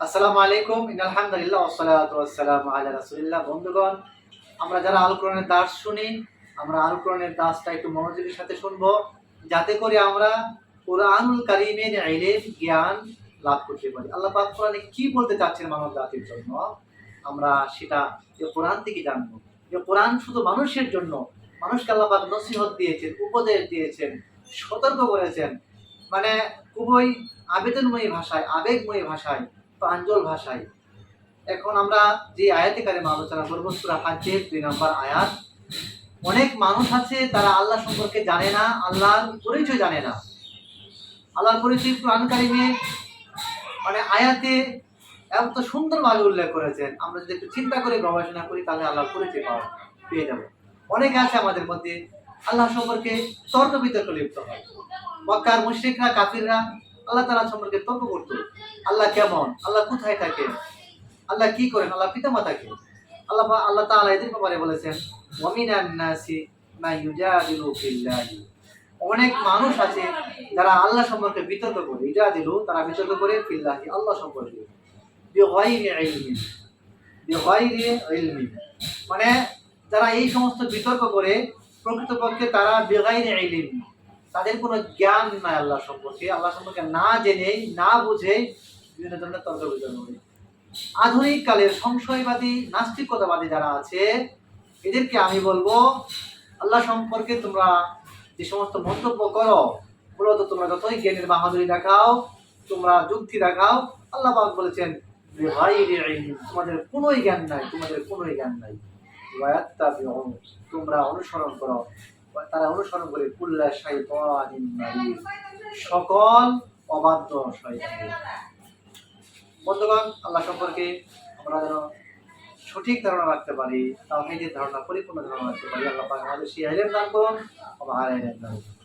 আসসালামু আলাইকুম আলহামদুলিল্লাহ, ওয়াসসালাতু ওয়াসসালামু আলা রাসূলিল্লাহ। বন্ধুগণ, আমরা যারা আল কোরআনের দাস শুনি, আমরা আল কোরআনের দাসটা একটু মনোযোগের সাথে শুনব, যাতে করে আমরা কোরআনুল কারীমের ইলম, জ্ঞান লাভ করতে পারি। আল্লাহ পাক কোরআনে কি বলতে চাচ্ছেন মানব জাতির জন্য? আমরা সেটা যে কোরআন থেকে জানব। যে কোরআন শুধু মানুষের জন্য, মানুষকে আল্লাহ পাক নসিহত দিয়েছেন, উপদেশ দিয়েছেন, সতর্ক করেছেন। মানে খুবই আবেদনময়ী ভাষায়, আবেগময়ী ভাষায় প্রাঞ্জল ভাষায়। এখন আমরা যে আয়াতে কারিমা আলোচনা করব, সুরা হাজ্জের দুই নম্বর আয়াত। অনেক মানুষ আছে, তারা আল্লাহ সম্পর্কে জানে না, আল্লাহর পরিচয় জানে না। আল্লাহর পরিচয় কোরআন কারিমে মানে আয়াতে এত সুন্দরভাবে উল্লেখ করেছেন। আমরা যদি একটু চিন্তা করে গবেষণা করি, তাহলে আল্লাহর পরিচয় পাওয়া, পেয়ে যাব। অনেকে আছে আমাদের মধ্যে, আল্লাহ সম্পর্কে তর্ক বিতর্ক লিপ্ত হয়। মক্কার মুশরিকরা, কাফিররা আল্লাহ তালা সম্পর্কে তর্ক করতো, আল্লাহ কেমন? আল্লাহ কোথায় থাকে? আল্লাহ কি করেন? আল্লাহ পিতা মাতাকে আল্লাহ আল্লাহ তাআলা এদের ব্যাপারে বলেছেন অনেক মানুষ আছে যারা আল্লাহ সম্পর্কে বিতর্ক করে। ইজাদিলু, তারা বিতর্ক করে ফিল্লাহি, আল্লাহ সম্পর্কে। মানে যারা এই সমস্ত বিতর্ক করে, প্রকৃতপক্ষে তারা বেগাইরে ইলম তাদের কোনো জ্ঞান নাই আল্লাহ সম্পর্কে। আল্লাহ সম্পর্কে না জেনেই, না বুঝেই বিভিন্ন ধরনের তর্ক বিতর্ক করে। আধুনিক কালের সংশয়বাদী, নাস্তিকতাবাদী যারা আছে, এদেরকে আমি বলব, আল্লাহ সম্পর্কে তোমরা যে সমস্ত মন্তব্য করো, মূলত তোমরা যতই জ্ঞানের বাহাদুরি দেখাও, তোমরা যুক্তি দেখাও, আল্লাহ পাক বলেছেন তোমাদের কোনোই জ্ঞান নাই, তোমাদের কোনোই জ্ঞান নাই। তোমরা অনুসরণ করো। তারা অনুসরণ করে, কুল্লা শাইতানিন মারিদ সকল অবাধ্য শয়তান। বন্ধুগণ, আল্লাহ সম্পর্কে আমরা যেন সঠিক ধারণা রাখতে পারি, তাওহীদের ধারণা, পরিপূর্ণ ধারণা রাখতে পারি, আল্লাহ পাক আমাদের সেই ইলম দান করুন আমার ইলম দান করুন।